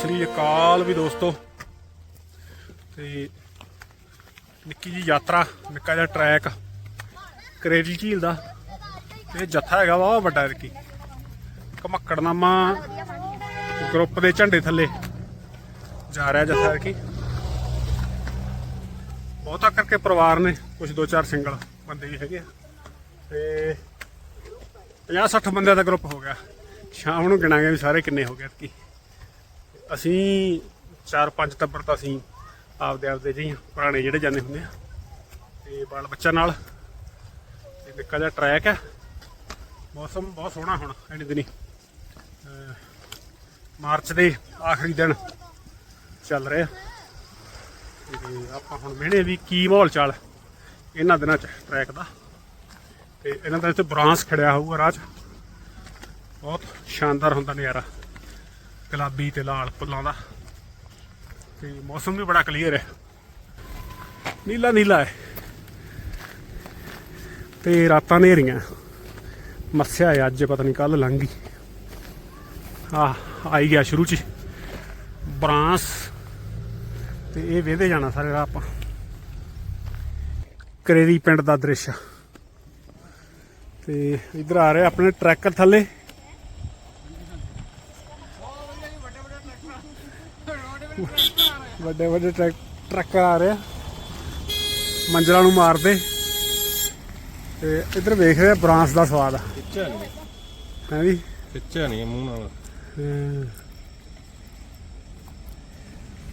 ਸ੍ਰੀ ਅਕਾਲ ਵੀ ਦੋਸਤੋ। ਤੇ ਨਿੱਕੀ ਜੀ ਯਾਤਰਾ, ਨਿੱਕਾ ਜਿਹਾ ਟਰੈਕ ਕਰੇਲੀ ਝੀਲ ਦਾ। ਇਹ ਜੱਥਾ ਹੈਗਾ ਵਾ ਵੱਡਾ ਇਰਕੀ ਕਮੱਕੜਨਾਮਾ ਗਰੁੱਪ ਦੇ ਝੰਡੇ ਥੱਲੇ ਜਾ ਰਿਹਾ ਜੱਥਾ ਇਰਕੀ ਬਹੁਤਾ ਕਰਕੇ ਪਰਿਵਾਰ ਨੇ ਕੁਝ ਦੋ ਚਾਰ ਸਿੰਗਲ ਬੰਦੇ ਵੀ ਹੈਗੇ ਆ। ਤੇ 50 60 ਬੰਦਿਆਂ ਦਾ ਗਰੁੱਪ ਹੋ ਗਿਆ। ਸ਼ਾਮ ਨੂੰ ਗਿਣਾਂਗੇ ਵੀ ਸਾਰੇ ਕਿੰਨੇ ਹੋ ਗਏ ਕੀ ਅਸੀਂ ਚਾਰ ਪੰਜ ਟੱਬਰ ਤਾਂ ਅਸੀਂ ਆਪਦੇ ਆਪਦੇ ਜਿਹੀ ਪੁਰਾਣੇ ਜਿਹੜੇ ਜਾਂਦੇ ਹੁੰਦੇ ਆ। ਤੇ ਬਾਲ ਬੱਚਾ ਨਾਲ ਤੇ ਨਿੱਕਾ ਜਿਹਾ ਟਰੈਕ ਹੈ ਮੌਸਮ ਬਹੁਤ ਸੋਹਣਾ ਹੁਣ, ਐਨੇ ਦਿਨੀ। ਮਾਰਚ ਦੇ ਆਖਰੀ ਦਿਨ ਚੱਲ ਰਿਹਾ। ਤੇ ਆਪਾਂ ਹੁਣ ਮਿਹਣੇ ਵੀ ਕੀ ਮਾਹੌਲ ਚਾਲ ਇਹਨਾਂ ਦਿਨਾਂ ਚ ਟਰੈਕ ਦਾ। ਤੇ ਇਹਨਾਂ ਦਾ ਇੱਥੇ ਬ੍ਰਾਂਸ ਖੜਿਆ ਹੋਊਗਾ ਰਾਹ 'ਚ। ਬਹੁਤ ਸ਼ਾਨਦਾਰ ਹੁੰਦਾ ਨਜ਼ਾਰਾ। ਗੁਲਾਬੀ ਤੇ ਲਾਲ ਫੁੱਲਾਂ ਦਾ। ਤੇ ਮੌਸਮ ਵੀ ਬੜਾ ਕਲੀਅਰ ਹੈ। ਨੀਲਾ ਨੀਲਾ ਹੈ। ਤੇ ਰਾਤਾਂ ਨੇਰੀਆਂ ਮੱਸਿਆ ਹੈ ਅੱਜ, ਪਤਾ ਨਹੀਂ ਕੱਲ ਲੰਘ ਗਈ। ਆ ਆਈ ਗਿਆ ਸ਼ੁਰੂ ਚ ਹੀ। ਬ੍ਰਾਂਸ। ਤੇ ਇਹ ਵੇਦੇ ਜਾਣਾ ਸਾਰੇ ਰਾਹ ਆਪਾਂ। ਕਰੇਰੀ ਪਿੰਡ ਦਾ ਦ੍ਰਿਸ਼। ਤੇ ਇਧਰ ਆ ਰਹੇ ਆਪਣੇ ਟਰੈਕਰ ਥੱਲੇ। ਵੱਡੇ ਵੱਡੇ ਟਰੈਕ ਆ ਰਹੇ ਆ ਮੰਜ਼ਲਾਂ ਨੂੰ ਮਾਰਦੇ ਤੇ ਇਧਰ ਵੇਖ ਰਹੇ ਬ੍ਰਾਂਸ ਦਾ ਸਵਾਦ ਆ ਖਿੱਚਿਆ ਨਹੀਂ ਹੈ ਵੀ ਖਿੱਚਿਆ ਨਹੀਂ ਮੂੰਹ ਨਾਲ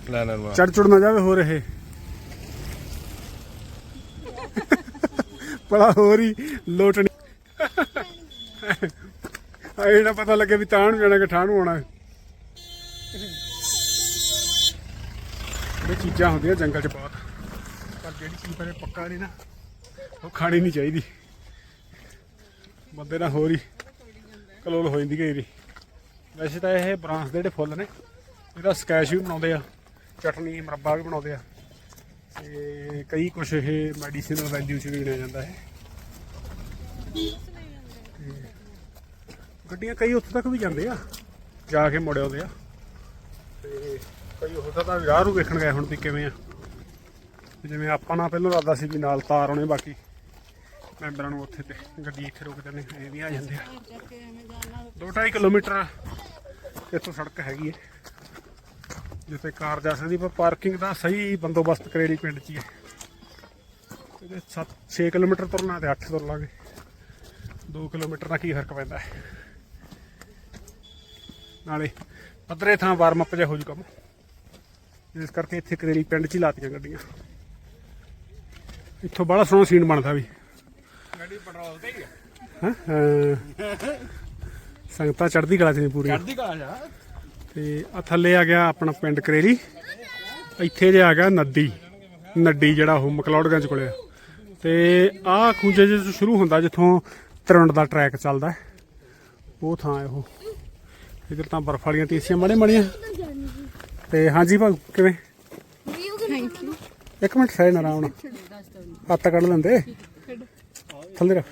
ਲੈ ਲਵਾ ਚੜ ਚੁੜ ਨਾ ਜਾਵੇ ਹੋ ਰਹੇ ਬੜਾ ਹੋਰ ਹੀ ਲੋਟਣੀ ਆਏ ਨਾ ਪਤਾ ਲੱਗੇ ਵੀ ਤਾਂ ਨੂੰ ਜਾਣਾ ਕਿ ਨੂੰ ਆਉਣਾ ਚੀਜ਼ਾਂ ਹੁੰਦੀਆਂ ਜੰਗਲ 'ਚ ਬਹੁਤ। ਪਰ ਜਿਹੜੀ ਚੀਜ਼ ਪਰੇ ਪੱਕਾ ਨਹੀਂ ਨਾ, ਉਹ ਖਾਣੀ ਨਹੀਂ ਚਾਹੀਦੀ। ਬੰਦੇ ਨਾਲ ਹੋਰ ਹੀ ਕਲੋਲ ਹੋ ਜਾਂਦੀ ਗਈ ਵੈਸੇ ਤਾਂ ਇਹ ਬਰਾਂਸ ਦੇ ਜਿਹੜੇ ਫੁੱਲ ਨੇ, ਇਹਦਾ ਸਕੈਸ਼ ਵੀ ਬਣਾਉਂਦੇ ਆ, ਚਟਨੀ, ਮੁਰੱਬਾ ਵੀ ਬਣਾਉਂਦੇ ਆ। ਤੇ ਕਈ ਕੁਛ ਇਹ ਮੈਡੀਸਿਨਲ ਵੈਲਿਊ ਚ ਵੀ ਗਿਣਿਆ ਜਾਂਦਾ ਹੈ ਗੱਡੀਆਂ ਕਈ ਉੱਥੇ ਤੱਕ ਵੀ ਜਾਂਦੇ ਆ, ਜਾ ਕੇ ਮੁੜ ਆਉਂਦੇ ਆ। ਕਈ ਹੋ ਸਕਦਾ ਵੀ ਰਾਹ ਨੂੰ ਵੇਖਣ ਗਏ ਹੁਣ ਵੀ ਕਿਵੇਂ ਆ। ਤੇ ਜਿਵੇਂ ਆਪਾਂ ਨਾਲ ਪਹਿਲਾਂ ਲੱਗਦਾ ਸੀ ਵੀ ਨਾਲ ਤਾਰ ਆਉਣੇ ਬਾਕੀ। ਮੈਂਬਰਾਂ ਨੂੰ ਉੱਥੇ ਤੇ ਗੱਡੀ ਇੱਥੇ ਰੋਕ ਦਿੰਦੇ ਇਹ ਵੀ ਆ ਜਾਂਦੇ ਆ। 2.5 ਕਿਲੋਮੀਟਰ ਇੱਥੋਂ ਸੜਕ ਹੈਗੀ ਹੈ ਜਿੱਥੇ ਕਾਰ ਜਾ ਸਕਦੀ, ਪਰ ਪਾਰਕਿੰਗ ਦਾ ਸਹੀ ਬੰਦੋਬਸਤ ਕਰੇਲੀ ਪਿੰਡ 'ਚ ਹੀ ਹੈ ਇਹਦੇ 7 6 ਕਿਲੋਮੀਟਰ ਤੁਰਨਾ ਤੇ 8 ਤੁਰ ਲਾਂਗੇ 2 ਕਿਲੋਮੀਟਰ ਦਾ ਕੀ ਫ਼ਰਕ ਪੈਂਦਾ। ਨਾਲੇ ਪੱਧਰੇ ਥਾਂ ਵਾਰਮ ਅਪ ਜਿਹਾ ਹੋ ਜੂ ਕੰਮ। ਇਸ ਕਰਕੇ ਇੱਥੇ ਕਰੇਲੀ ਪਿੰਡ 'ਚ ਹੀ ਲਾਤੀਆਂ ਗੱਡੀਆਂ। ਇੱਥੋਂ ਬੜਾ ਸੋਹਣਾ ਸੀਨ ਬਣਦਾ ਵੀ। ਗੱਡੀ ਪੈਟਰੋਲ ਤੇ ਹੀ ਹਾਂ? ਹਾਂ। ਸੰਗਤਾਂ ਚੜ੍ਹਦੀ ਕਲਾ 'ਚ ਨੇ ਪੂਰੀਆਂ। ਚੜਦੀ ਕਲਾ ਜਾ ਤੇ ਆ ਥੱਲੇ ਆ ਗਿਆ ਆਪਣਾ ਪਿੰਡ ਕਰੇਲੀ। ਇੱਥੇ ਜੇ ਆ ਗਿਆ ਨਦੀ ਨੱਡੀ ਜਿਹੜਾ ਉਹ ਮਕਲੌੜਗੰਜ ਕੋਲੇ ਆ। ਤੇ ਆਹ ਖੂੰਜੇ ਤੋਂ ਸ਼ੁਰੂ ਹੁੰਦਾ ਜਿੱਥੋਂ ਤਰੁੰਡ ਦਾ ਟਰੈਕ ਚੱਲਦਾ। ਉਹ ਥਾਂ ਹੈ ਉਹ। ਇਧਰ ਤਾਂ ਬਰਫ ਵਾਲੀਆਂ ਤੀਸੀਆਂ ਮੜੇ ਮੜੀਆਂ। ਤੇ ਹਾਂਜੀ ਭਾਊ ਕਿਵੇਂ ਥੈਂਕ ਯੂ ਇੱਕ ਮਿੰਟ ਸਹਿ ਨਾ ਨਾਲ ਹੱਥ ਕੱਢ ਲੈਂਦੇ ਥੱਲੇ ਰੱਖ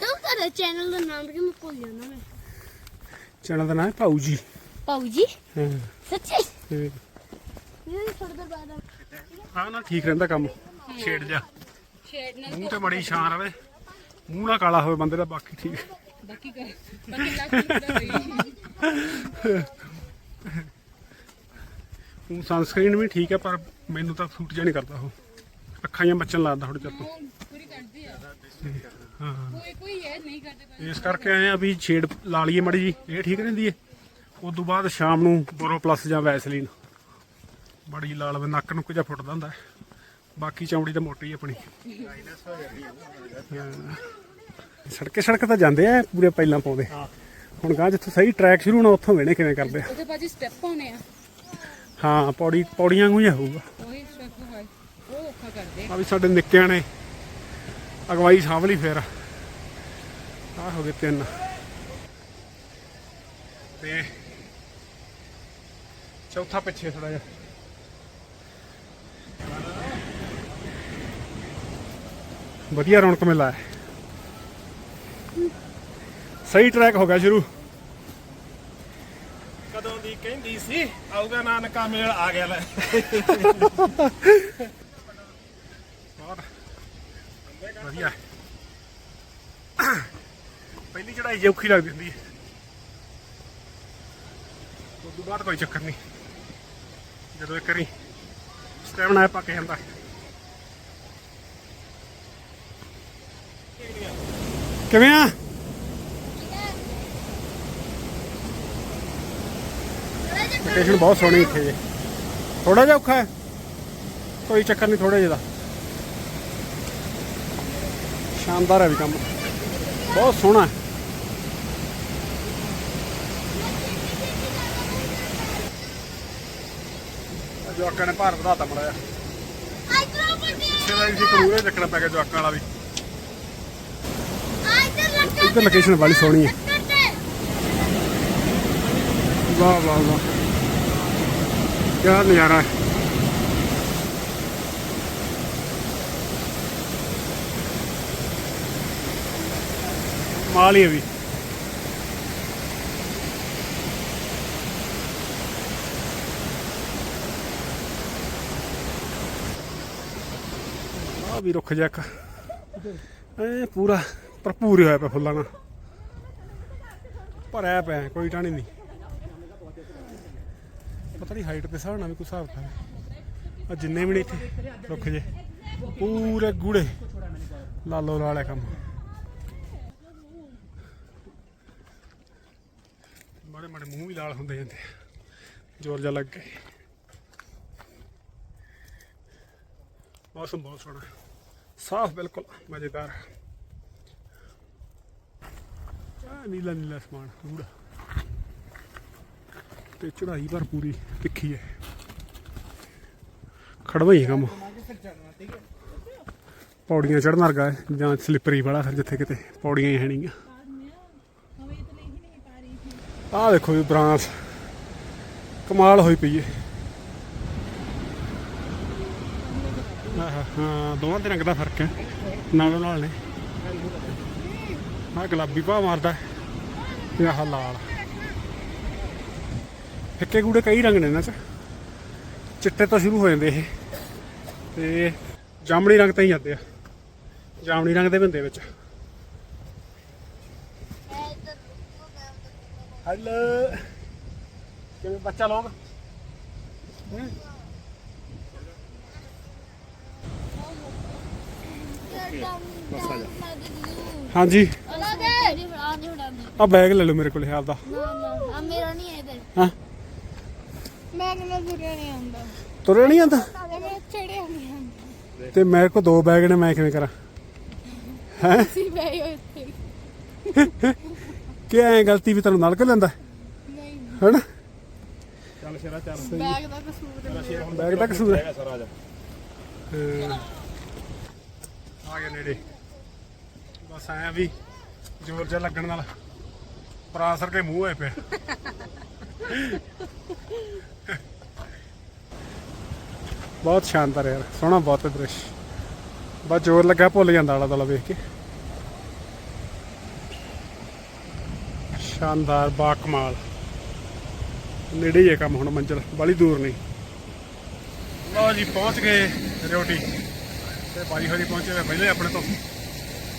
ਤੂੰ ਤੇਰੇ ਚੈਨਲ ਦਾ ਨਾਮ ਕਿ ਮੈਂ ਭੁੱਲ ਜਾਂਦਾ ਮੈਂ ਚੈਨਲ ਦਾ ਨਾਮ ਹੈ ਜੀ ਪਾਉ ਜੀ ਹਾਂ ਸੱਚੀ ਤੇ ਇਹ ਥੋੜਾ ਦੇਰ ਬਾਅਦ ਹਾਂ ਨਾ ਠੀਕ ਰਹਿੰਦਾ ਕੰਮ ਛੇੜ ਜਾ ਸ਼ੇਡ ਮੂੰਹ ਤੇ ਬੜੀ ਸ਼ਾਨ ਰਵੇ ਮੂੰਹ ਨਾ ਕਾਲਾ ਹੋਵੇ ਬੰਦੇ ਦਾ ਬਾਕੀ ਠੀਕ ਬਾਕੀ ਕਰ ਬਾਕੀ ਲੱਗ ਉਹ ਸਨਸਕ੍ਰੀਨ ਵੀ ਠੀਕ ਹੈ, ਪਰ ਮੈਨੂੰ ਤਾਂ ਸੂਟ ਜਿਹਾ ਨਹੀਂ ਕਰਦਾ ਉਹ। ਅੱਖਾਂ ਜਾਂ ਬੱਚਨ ਲੱਗਦਾ ਥੋੜੇ ਚਿਰ ਤੋਂ ਪੂਰੀ ਕਰਦੀ ਆ ਹਾਂ। ਕੋਈ ਕੋਈ ਇਹ ਨਹੀਂ ਕਰਦੇ ਇਸ ਕਰਕੇ ਆਏ ਆ ਵੀ ਛੇੜ ਲਾ ਲਈਏ ਮੜੀ ਜੀ ਇਹ ਠੀਕ ਰਹਿੰਦੀ ਹੈ ਉਸ ਤੋਂ ਬਾਅਦ ਸ਼ਾਮ ਨੂੰ ਬੋਰੋ ਪਲੱਸ ਜਾਂ ਵੈਸਲੀਨ ਬੜੀ ਲਾਲ ਵੇ ਨੱਕ ਨੂੰ ਕੁਝਾ ਫੁੱਟਦਾ ਹੁੰਦਾ। ਬਾਕੀ ਚੌੜੀ ਤਾਂ ਮੋਟੀ ਆਪਣੀ। ਸੜਕੇ ਸੜਕ ਤਾਂ ਜਾਂਦੇ ਆ, ਪੂਰੇ ਪਹਿਲਾਂ ਪਾਉਂਦੇ। ਹੁਣ ਗਾਂ ਜਿੱਥੋਂ ਸਹੀ ਟਰੈਕ ਸ਼ੁਰੂ ਹੋਣਾ ਉੱਥੋਂ ਵੇਣੇ ਕਿਵੇਂ ਕਰਦੇ ਆ? ਉਹਦੇ ਬਾਜੀ ਸਟੈਪ ਹੋਣੇ ਆ। ਹਾਂ ਪੌੜੀ ਪੌੜੀਆਂ ਨੂੰ ਹੀ ਹੋਊਗਾ। ਉਹੀ ਸਟੈਪ ਹੋਏ ਉਹ ਔਖਾ ਕਰਦੇ ਆ। ਵੀ ਸਾਡੇ ਨਿੱਕਿਆਂ ਨੇ ਅਗਵਾਈ ਸਾਂਭ ਲਈ ਫੇਰ। ਆ ਹੋ ਗਏ ਤਿੰਨ। ਤੇ ਚੌਥਾ ਪਿੱਛੇ ਥੋੜਾ ਜਿਹਾ। ਵਧੀਆ ਰੌਣਕ ਮੇਲਾ ਹੈ। ਸਹੀ ਟਰੈਕ ਹੋ ਗਿਆ ਸ਼ੁਰੂ। ਕਦੋਂ ਕਹਿੰਦੀ ਸੀ ਆਊਗਾ ਨਾਨਕਾ ਮੇਲ ਆ ਗਿਆ ਲੈ। ਵਧੀਆ। ਪਹਿਲੀ ਚੜਾਈ ਜੇ ਔਖੀ ਲੱਗਦੀ ਹੁੰਦੀ ਹੈ। ਉਸ ਤੋਂ ਬਾਅਦ ਕੋਈ ਚੱਕਰ ਨਹੀਂ। ਜਦੋਂ ਇੱਕ ਵਾਰੀ ਸਟੈਮਨਾ ਪੱਕ ਜਾਂਦਾ। ਕਿਵੇਂ ਆ? ਲੋਕੇਸ਼ਨ ਬਹੁਤ ਸੋਹਣੀ ਇੱਥੇ ਜੇ। ਥੋੜਾ ਜਿਹਾ ਔਖਾ ਹੈ। ਕੋਈ ਚੱਕਰ ਨਹੀਂ ਥੋੜਾ ਜਿਹਾ ਦਾ। ਸ਼ਾਨਦਾਰ ਹੈ ਵੀ ਕੰਮ। ਬਹੁਤ ਸੋਹਣਾ ਹੈ। ਜਵਾਕਾਂ ਨੇ ਭਾਰ ਵਧਾਤਾ ਮੜਿਆ ਪਿੱਛੇ ਦਾ ਇਸੇ ਕਰੂਰੇ ਚੱਕਣਾ ਪੈ ਗਿਆ ਜਵਾਕਾਂ ਵਾਲਾ ਵੀ। ਇੱਧਰ ਲੋਕੇਸ਼ਨ ਵਾਲੀ ਸੋਹਣੀ ਹੈ। ਵਾਹ ਵਾਹ ਵਾਹ। ਕੀ ਨਜ਼ਾਰਾ ਹੈ? ਮਾਲ ਹੀ ਹੈ ਵੀ। ਆ ਵੀ ਰੁੱਖ ਜਿਹਾ ਐ ਪੂਰਾ ਭਰਪੂਰ ਹੋਇਆ ਪਿਆ ਫੁੱਲਾਂ ਨਾਲ। ਭਰਿਆ ਪਿਆ, ਕੋਈ ਟਾਣੀ ਨਹੀਂ। ਪਤਾ ਨਹੀਂ ਹਾਈਟ ਦੇ ਹਿਸਾਬ ਨਾਲ ਵੀ ਕੋਈ ਹਿਸਾਬ ਹੈ ਆ ਜਿੰਨੇ ਵੀ ਨੇ ਇੱਥੇ, ਰੁੱਖ ਜੇ। ਪੂਰੇ ਗੂੜੇ। ਲਾਲੋ ਲਾਲ ਹੈ ਕੰਮ। ਮਾੜੇ ਮਾੜੇ ਮੂੰਹ ਵੀ ਲਾਲ ਹੁੰਦੇ ਜਾਂਦੇ ਜ਼ੋਰ ਜਾ ਲੱਗ ਕੇ ਮੌਸਮ ਬਹੁਤ ਸੋਹਣਾ ਸਾਫ਼ ਬਿਲਕੁਲ, ਮਜ਼ੇਦਾਰ ਨੀਲਾ ਨੀਲਾ ਸਮਾਨ, ਗੂੜਾ। ਤੇ ਚੜਾਈ ਪਰ ਪੂਰੀ ਤਿੱਖੀ ਹੈ। ਖੜਵਾ ਹੀ ਕੰਮ ਪੌੜੀਆਂ ਚੜਨ ਵਰਗਾ ਹੈ ਜਾਂ ਸਲਿੱਪਰੀ ਵਾਲਾ ਫਿਰ ਜਿੱਥੇ ਕਿਤੇ ਪੌੜੀਆਂ ਹੀ ਹੈ ਨਹੀਂਆਂ ਆਹ ਦੇਖੋ ਜੀ ਬਰਾਂਸ। ਕਮਾਲ ਹੋਈ ਪਈ ਹੈ। ਹਾਂ ਦੋਵਾਂ ਦੇ ਰੰਗ ਦਾ ਫ਼ਰਕ ਹੈ। ਨਾਲੋਂ ਨਾਲ ਨੇ। ਆਹ ਗੁਲਾਬੀ ਭਾ ਮਾਰਦਾ ਹੈ, ਆਹ ਲਾਲ। ਫਿੱਕੇ ਗੂੜੇ ਕਈ ਰੰਗ ਨੇ ਇਹਨਾਂ 'ਚ। ਚਿੱਟੇ ਤੋਂ ਸ਼ੁਰੂ ਹੋ ਜਾਂਦੇ ਇਹ। ਤੇ ਜਾਮਣੀ ਰੰਗ ਤੇ ਹੀ ਜਾਂਦੇ ਆ। ਜਾਮਣੀ ਰੰਗ ਦੇ ਬੰਦੇ ਵਿੱਚ। ਹੈਲੋ। ਕਿਵੇਂ ਬੱਚਾ ਹੈਂ? ਹਾਂਜੀ। ਆ ਬੈਗ ਲੈ ਲਓ ਮੇਰੇ ਕੋਲ ਆਪਦਾ। ਮੇਰਾ ਨਹੀਂ ਹੈ ਹਾਂ। ਮੈਂ ਕਿਹਨਾਂ ਤੁਰਿਆ ਨਹੀਂ ਆਉਂਦਾ। ਤੁਰਿਆ ਨਹੀਂ ਆਂਦਾ ਮੈਂ ਚੜਿਆ ਨਹੀਂ ਆਉਂਦਾ। ਤੇ ਮੇਰੇ ਕੋਲ ਦੋ ਬੈਗ ਨੇ ਮੈਂ ਕਿਵੇਂ ਕਰਾਂ? ਹੈ? ਸੀ ਉੱਥੇ ਕਿ ਐ ਗਲਤੀ ਵੀ ਤੈਨੂੰ ਨਾਲ ਕੇ ਲੈਂਦਾ? ਨਹੀਂ। ਹੈਨਾ? ਚੱਲ ਸ਼ੇਰਾ ਚੱਲ। ਬੈਗ ਦਾ ਕਸੂਰ ਹੈ। ਬੈਗ ਦਾ ਕਸੂਰ ਹੈ। ਆ ਗਏ ਨੇੜੇ। ਬਸ ਆਇਆ ਵੀ ਜ਼ੋਰ ਜਿਹਾ ਲੱਗਣ ਨਾਲ। ਪਰਾਸਰ ਕੇ ਮੂੰਹ ਹੋਏ ਪਿਆ ਬਹੁਤ ਸ਼ਾਨਦਾਰ ਯਾਰ, ਸੋਹਣਾ ਬਹੁਤ ਹੈ ਦ੍ਰਿਸ਼। ਬਸ ਜ਼ੋਰ ਲੱਗਾ, ਭੁੱਲ ਜਾਂਦਾ ਆਲਾ ਦੁਆਲਾ ਵੇਖ ਕੇ। ਸ਼ਾਨਦਾਰ ਬਾ ਕਮਾਲ ਨੇੜੇ ਹੀ ਹੈ ਕੰਮ ਹੁਣ ਮੰਜ਼ਿਲ, ਬਾਲੀ ਦੂਰ ਨਹੀਂ। ਲਓ ਜੀ, ਪਹੁੰਚ ਗਏ ਰਿਓਟੀ। ਤੇ ਬਾਈ ਹੋਰੀ ਪਹੁੰਚੇ ਹੋਏ ਪਹਿਲੇ ਆਪਣੇ ਤੋਂ।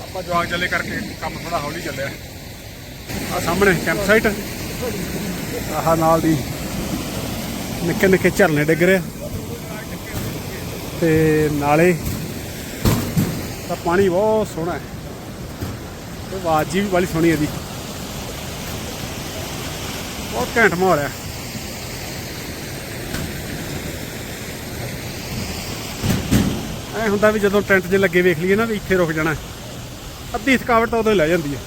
ਆਪਾਂ ਜਵਾਗ ਚੱਲੇ ਕਰਕੇ ਕੰਮ ਥੋੜਾ ਹੌਲੀ ਚੱਲਿਆ। ਆ ਸਾਹਮਣੇ ਕੈਂਪ ਸਾਈਟ ਆਹ ਨਾਲ ਦੀ ਨਿੱਕੇ ਨਿੱਕੇ ਝਰਨੇ ਡਿੱਗ ਰਹੇ ਤੇ ਨਾਲੇ ਤਾਂ ਪਾਣੀ ਬਹੁਤ ਸੋਹਣਾ ਹੈ। ਤੇ ਆਵਾਜ਼ ਜੀ ਵੀ ਬੜੀ ਸੋਹਣੀ ਇਹਦੀ। ਬਹੁਤ ਘੈਂਟ ਮਾਹੌਲ ਹੈ। ਐ ਹੁੰਦਾ ਵੀ ਜਦੋਂ ਟੈਂਟ 'ਚ ਲੱਗੇ ਵੇਖ ਲਈਏ ਨਾ ਵੀ ਇੱਥੇ ਰੁਕ ਜਾਣਾ। ਅੱਧੀ ਥਕਾਵਟ ਤਾਂ ਉਦੋਂ ਹੀ ਲੈ ਜਾਂਦੀ ਹੈ।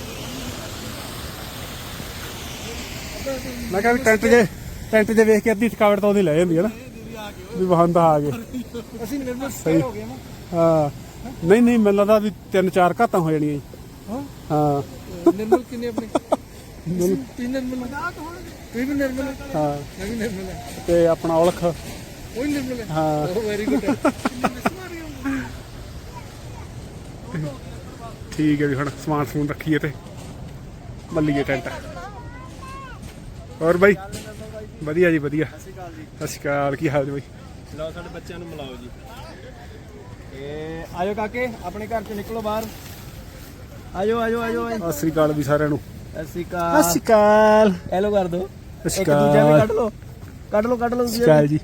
ਮੈਂ ਕਿਹਾ ਵੀ ਟੈਂਟ 'ਚ ਟੈਂਟ 'ਚ ਵੇਖ ਕੇ ਅੱਧੀ ਥਕਾਵਟ ਤਾਂ ਹੀ ਲੈ ਜਾਂਦੀ ਹੈ ਨਾ। ਵੀ ਵਾਹਨ ਤਾਂ ਆ ਗਏ। ਅਸੀਂ ਨਿਰਮਲ ਸਹੀ। ਹੋ ਗਏ ਨਾ। ਹਾਂ। ਨਹੀਂ ਨਹੀਂ ਮੈਨੂੰ ਲੱਗਦਾ ਵੀ ਤਿੰਨ ਚਾਰ ਘਾਤਾਂ ਹੋ ਜਾਣੀਆਂ ਜੀ। ਹਾਂ। ਹਾਂ। ਨਿਰਮਲ ਕਿੰਨੇ ਆਪਣੇ? ਤਿੰਨ ਨਿਰਮਲ ਤੂੰ ਵੀ ਨਿਰਮਲ ਹੈ? ਨਿਰਮਲ ਤੇ ਆਪਣਾ ਔਲਖ। ਉਹ ਨਿਰਮਲ ਹੈ? ਵੈਰੀ ਗੁੱਡ ਠੀਕ ਹੈ ਵੀ ਹੁਣ ਸਮਾਨ ਸਮੂਨ ਰੱਖੀਏ ਤੇ ਮੱਲੀਏ ਟੈਂਟ। ਹੋਰ ਬਾਈ? ਵਧੀਆ ਜੀ ਵਧੀਆ। ਸਤਿ ਸ਼੍ਰੀ ਅਕਾਲ ਜੀ ਸਤਿ ਸ਼੍ਰੀ ਅਕਾਲ ਕੀ ਹਾਲ ਜੀ ਬਾਈ? ਲਓ ਸਾਡੇ ਬੱਚਿਆਂ ਨੂੰ ਮਿਲਾਓ ਜੀ। ਤੇ ਆਜੋ ਕਾਕੇ ਆਪਣੇ ਘਰ ਚੋਂ ਨਿਕਲੋ ਬਾਹਰ। ਆਜੋ ਆਜੋ ਆਜੋ। ਸਤਿ ਸ਼੍ਰੀ ਅਕਾਲ ਵੀ ਸਾਰਿਆਂ ਨੂੰ। ਸਤਿ ਸ਼੍ਰੀ ਅਕਾਲ। ਅਕਾਲ। ਹੈਲੋ ਕਰ ਦੋ। ਸਤਿ ਸ਼੍ਰੀ ਇੱਕ ਦੂਜਾ ਵੀ ਅਕਾਲ। ਕੱਢ ਲਓ। ਕੱਢ ਲਓ ਕੱਢ ਲਓ ਸਤਿ ਸ਼੍ਰੀ ਅਕਾਲ ਜੀ।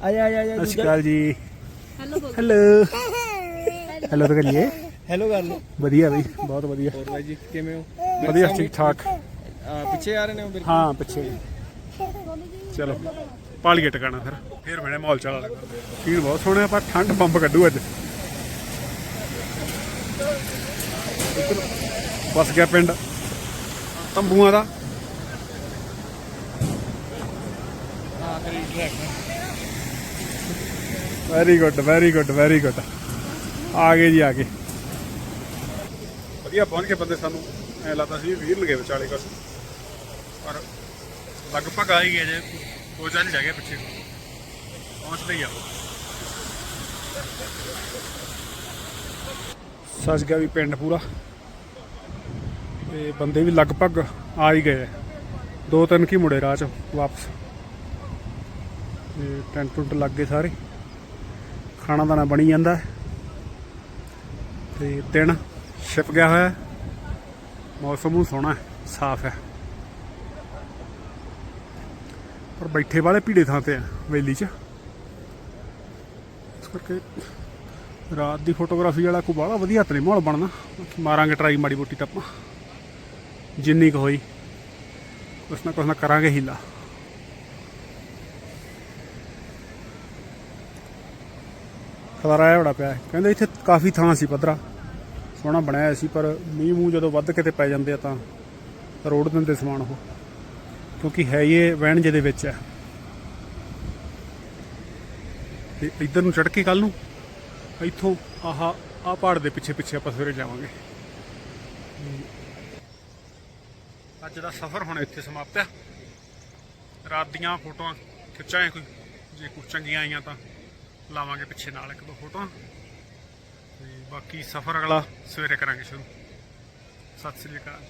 ਆਜਾ ਆਜਾ ਆਜਾ ਸਤਿ ਸ਼੍ਰੀ ਅਕਾਲ ਜੀ। ਹੈਲੋ ਬੋਲ ਹੈਲੋ ਹੈਲੋ ਤਾਂ ਕਰੀਏ। ਹੈਲੋ ਕਰ ਲਓ। ਵਧੀਆ ਬਈ ਬਹੁਤ ਵਧੀਆ। ਹੋਰ ਬਾਈ ਜੀ ਕਿਵੇਂ ਹੋ? ਵਧੀਆ ਠੀਕ ਠਾਕ ਪਿੱਛੇ ਆ ਰਹੇ ਨੇ ਉਹ ਮੇਰੇ ਹਾਂ ਪਿੱਛੇ। ਚਲੋ ਪਾਲੀਏ ਟਿਕਾਣਾ ਫਿਰ। ਫਿਰ ਮਿਲੇ ਮਾਹੌਲ ਚਾਲ ਵਾਲਾ ਸੀਨ ਬਹੁਤ ਸੋਹਣਾ ਪਰ ਠੰਡ ਬੰਬ ਕੱਢੂ ਅੱਜ। ਬਸ ਗਿਆ ਪਿੰਡ। ਤੰਬੂਆਂ ਦਾ। Very good very good very good ਆ ਗਏ ਜੀ ਆ ਗਏ। ਵਧੀਆ ਪਹੁੰਚ ਕੇ ਬੰਦੇ ਸਾਨੂੰ। ਐ ਲੱਗਦਾ ਸੀ ਵੀਰ ਲਗੇ ਵਿਚਾਲੇ ਕੁਛ। ਪਰ ਲਗਭਗ ਆ ਹੀ ਗਏ ਜੇ ਦੋ ਚਾਰ ਹੀ ਰਹਿ ਗਏ ਪਿੱਛੇ। ਪਹੁੰਚਦੇ ਹੀ ਆ। ਸੱਜ ਗਿਆ ਵੀ ਪਿੰਡ ਪੂਰਾ। ਤੇ ਬੰਦੇ ਵੀ ਲਗਭਗ ਆ ਹੀ ਗਏ। ਦੋ ਤਿੰਨ ਕੀ ਮੁੜੇ ਰਾਹ ਚ ਵਾਪਸ। ਤੇ ਟੈਂਟ ਟੁੰਟ ਲੱਗ ਗਏ ਸਾਰੇ। ਖਾਣਾ ਦਾਣਾ ਬਣੀ ਜਾਂਦਾ। ਹੈ। ਤੇ ਦਿਨ ਛਿਪ ਗਿਆ ਹੋਇਆ। ਮੌਸਮ ਨੂੰ ਸੋਹਣਾ, ਸਾਫ਼ ਹੈ। ਪਰ ਬੈਠੇ ਵਾਲੇ ਭੀੜੇ ਥਾਂ ਤੇ ਆ, ਵੇਲੀ 'ਚ। ਇਸ ਕਰਕੇ ਰਾਤ ਦੀ ਫੋਟੋਗ੍ਰਾਫੀ ਵਾਲਾ ਕੋਈ ਬਾਹਲਾ ਵਧੀਆ ਤਾਂ ਮਾਹੌਲ ਬਣਨਾ। ਮਾਰਾਂਗੇ ਟਰਾਈ ਮਾੜੀ ਮੋਟੀ ਟੱਪਾ ਜਿੰਨੀ ਕੁ ਹੋਈ, ਕੁਛ ਨਾ ਕੁਛ ਨਾ ਕਰਾਂਗੇ ਹੀਲਾ। ਖਲਾਰਾ ਆਇਆ ਬੜਾ ਪਿਆ। ਕਹਿੰਦੇ ਇੱਥੇ ਕਾਫੀ ਥਾਂ ਸੀ ਪੱਧਰਾ। ਸੋਹਣਾ ਬਣਾਇਆ ਹੋਇਆ ਸੀ, ਪਰ ਮੀਂਹ ਮੂੰਹ ਜਦੋਂ ਵੱਧ ਕਿਤੇ ਪੈ ਜਾਂਦੇ ਆ ਤਾਂ ਰੋਡ ਦਿੰਦੇ ਸਮਾਨ ਉਹ। ਕਿਉਂਕਿ ਹੈ ਹੀ ਇਹ ਵਹਿਣ ਜਿਹਦੇ ਵਿੱਚ ਹੈ। ਤੇ ਇੱਧਰ ਨੂੰ ਚੜ ਕੇ ਕੱਲ ਨੂੰ, ਇੱਥੋਂ ਆਹ ਆਹ ਪਹਾੜ ਦੇ ਪਿੱਛੇ ਪਿੱਛੇ ਆਪਾਂ ਸਵੇਰੇ ਜਾਵਾਂਗੇ। ਅੱਜ ਦਾ ਸਫ਼ਰ ਹੁਣ ਇੱਥੇ ਸਮਾਪਤ ਹੈ। ਰਾਤ ਦੀਆਂ ਫੋਟੋਆਂ ਖਿੱਚਾਂਗੇ ਕੋਈ, ਜੇ ਕੁਝ ਚੰਗੀਆਂ ਆਈਆਂ ਤਾਂ ਲਾਵਾਂਗੇ ਪਿੱਛੇ ਨਾਲ ਇੱਕ ਦੋ ਫੋਟੋਆਂ। ਤੇ ਬਾਕੀ ਸਫ਼ਰ ਅਗਲਾ ਸਵੇਰੇ ਕਰਾਂਗੇ ਸ਼ੁਰੂ। ਸਤਿ ਸ੍ਰੀ ਅਕਾਲ।